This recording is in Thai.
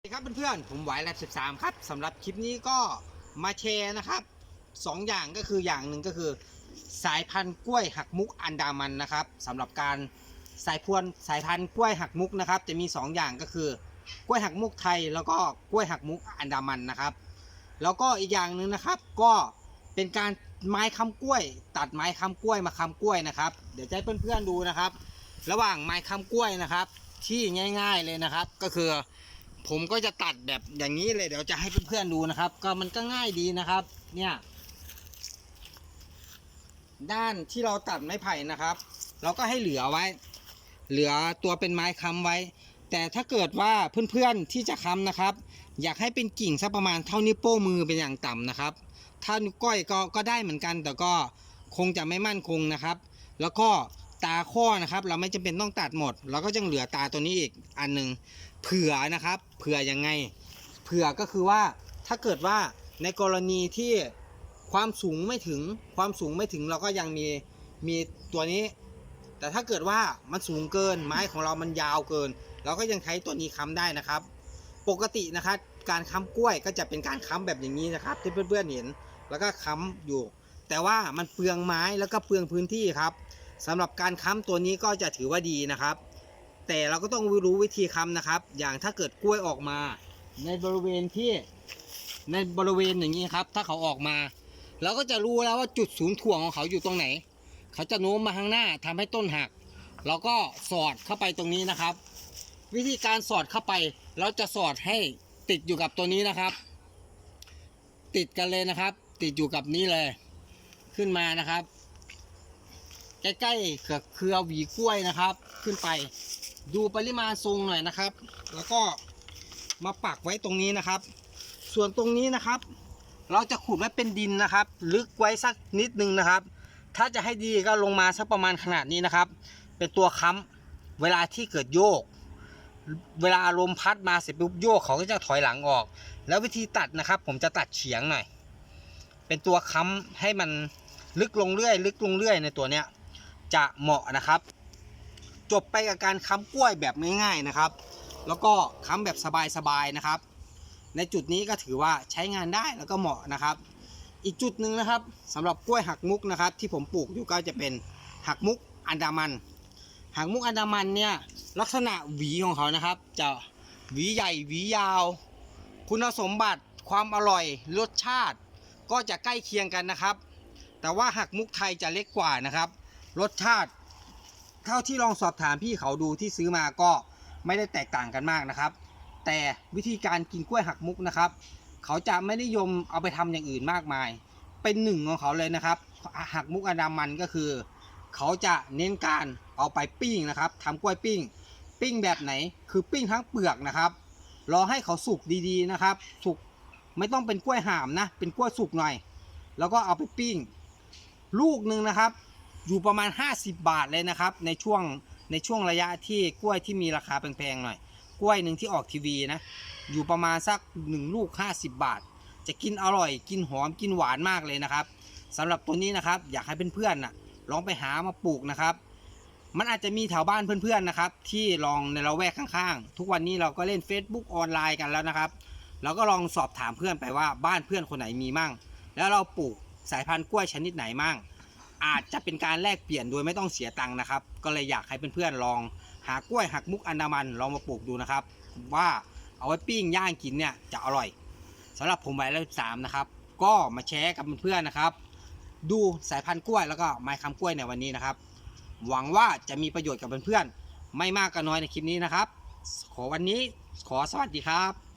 สวัสดีครับเพื่อนๆ ผมหวายแลบ13 ครับสำหรับคลิปนี้ก็มาแชร์นะครับสองอย่างก็คืออย่างหนึ่งก็คือ สายพันธุ์กล้วยหักมุกอันดามันนะครับสำหรับการสายพวนสายพันธุ์กล้วยหักมุกนะครับจะมี 2 อย่างก็คือกล้วยหักมุกไทย แล้วก็กล้วยหักมุกอันดามันนะครับ แล้วก็อีกอย่างหนึ่งนะครับ ก็เป็นการไม้ค้ำกล้วย ตัดไม้ค้ำกล้วยมาค้ำกล้วยนะครับ เดี๋ยวจะให้เพื่อนๆดูนะครับ ระหว่างไม้ค้ำกล้วยนะครับ ที่ง่าย ๆเลยนะครับก็คือ ผมก็จะตัดแบบอย่างนี้เลย เดี๋ยวจะให้เพื่อนๆดูนะครับ ก็มันก็ง่ายดีนะครับ เนี่ย ด้านที่เราตัดไม้ไผ่นะครับ เราก็ให้เหลือไว้ เหลือตัวเป็นไม้ค้ำไว้ แต่ถ้าเกิดว่าเพื่อนๆที่จะค้ำนะครับ อยากให้เป็นกิ่งสักประมาณเท่านิ้วโป้งมือเป็นอย่างต่ำนะครับถ้านิ้วก้อยก็ก็ได้เหมือนกัน แต่ก็คงจะไม่มั่นคงนะครับ แล้วก็ ตาข้อนะครับ เราไม่จำเป็นต้องตัดหมด เราก็ยังเหลือตาตัวนี้อีกอันหนึ่งเผื่อนะครับ เผื่อยังไง เผื่อก็คือว่าถ้าเกิดว่าในกรณีที่ความสูงไม่ถึงความสูงไม่ถึงเราก็ยังมีมีตัวนี้ แต่ถ้าเกิดว่ามันสูงเกินไม้ของเรามันยาวเกิน เราก็ยังใช้ตัวนี้ค้ำได้นะครับ ปกตินะครับ การค้ำกล้วยก็จะเป็นการค้ำแบบอย่างนี้นะครับ ที่เพื่อนๆเห็น แล้วก็ค้ำอยู่ แต่ว่ามันเปลืองไม้แล้วก็เปลืองพื้นที่ครับ สำหรับการค้ำตัวนี้ก็จะถือว่าดีนะครับ แต่เราก็ต้องรู้วิธีค้ำนะครับ อย่างถ้าเกิดกล้วยออกมา ในบริเวณที่ในบริเวณอย่างนี้ครับ ถ้าเขาออกมา เราก็จะรู้แล้วว่าจุดศูนย์ถ่วงของเขาอยู่ตรงไหน เขาจะโน้มมาข้างหน้าทำให้ต้นหักเราก็สอดเข้าไปตรงนี้นะครับ วิธีการสอดเข้าไป เราจะสอดให้ติดอยู่กับตัวนี้นะครับ ติดกันเลยนะครับ ติดอยู่กับนี้เลย ขึ้นมานะครับ ใกล้ๆเกับเครือหวีกล้วยนะครับ ขึ้นไปดูปริมาณทรงหน่อยนะครับ แล้วก็มาปักไว้ตรงนี้นะครับ ส่วนตรงนี้นะครับ เราจะขุดไว้เป็นดินนะครับ ลึกไว้สักนิดนึงนะครับ ถ้าจะให้ดีก็ลงมาสักประมาณขนาดนี้นะครับ เป็นตัวค้ำเวลาที่เกิดโยก เวลาลมพัดมาเสร็จปุ๊บโยกเขาก็จะถอยหลังออก แล้ววิธีตัดนะครับ ผมจะตัดเฉียงหน่อย เป็นตัวค้ำให้มันลึกลงเรื่อย ลึกลงเรื่อยในตัวเนี้ย จะเหมาะนะครับ จบไปกับการค้ำกล้วยแบบง่ายๆนะครับ แล้วก็ค้ำแบบสบายๆนะครับ ในจุดนี้ก็ถือว่าใช้งานได้แล้วก็เหมาะนะครับ อีกจุดหนึ่งนะครับสำหรับกล้วยหักมุกนะครับ ที่ผมปลูกอยู่ก็จะเป็นหักมุกอันดามันหักมุกอันดามันเนี่ยลักษณะหวีของเขานะครับ จะหวีใหญ่หวียาว คุณสมบัติความอร่อยรสชาติ ก็จะใกล้เคียงกันนะครับ แต่ว่าหักมุกไทยจะเล็กกว่านะครับ รสชาติเท่าที่ลองสอบถามพี่เขาดูที่ซื้อมาก็ไม่ได้แตกต่างกันมากนะครับ แต่วิธีการกินกล้วยหักมุกนะครับ เขาจะไม่นิยมเอาไปทำอย่างอื่นมากมาย เป็นหนึ่งของเขาเลยนะครับ หักมุกอนามันก็คือ เขาจะเน้นการเอาไปปิ้งนะครับทำกล้วยปิ้ง ปิ้งแบบไหน คือปิ้งทั้งเปลือกนะครับรอให้เขาสุกดีๆนะครับ สุกไม่ต้องเป็นกล้วยห่ามนะ เป็นกล้วยสุกหน่อย แล้วก็เอาไปปิ้ง ลูกหนึ่งนะครับ อยู่ประมาณ 50 บาทเลยนะครับ ในช่วงในช่วงระยะที่กล้วยที่มีราคาแพงๆหน่อย กล้วยหนึ่งที่ออกทีวีนะ อยู่ประมาณสัก 1 ลูก 50 บาท จะกินอร่อย กินหอมกินหวานมากเลยนะครับสำหรับตัวนี้นะครับ อยากให้เพื่อนๆนะลองไปหามาปลูกนะครับ มันอาจจะมีแถวบ้านเพื่อนๆนะครับ ที่ลองในเราแวกข้างๆ ทุกวันนี้เราก็เล่น Facebook ออนไลน์กันแล้วนะครับเราก็ลองสอบถามเพื่อนไปว่าบ้านเพื่อนคนไหนมีมั่ง แล้วเราปลูกสายพันธุ์กล้วยชนิดไหนมั่ง อาจจะเป็นการแลกเปลี่ยนโดยไม่ต้องเสียตังค์นะครับ ก็เลยอยากให้เพื่อนๆลองหากล้วยหักมุกอันดามันลองมาปลูกดูนะครับ ว่าเอาไว้ปิ้งย่างกินเนี่ยจะอร่อยสำหรับผมไว้แล้วสามนะครับ ก็มาแชร์กับเพื่อนๆนะครับ ดูสายพันธุ์กล้วยแล้วก็ไม้คำกล้วยในวันนี้นะครับ หวังว่าจะมีประโยชน์กับเพื่อนๆไม่มากก็น้อยในคลิปนี้นะครับ ขอวันนี้ขอสวัสดีครับ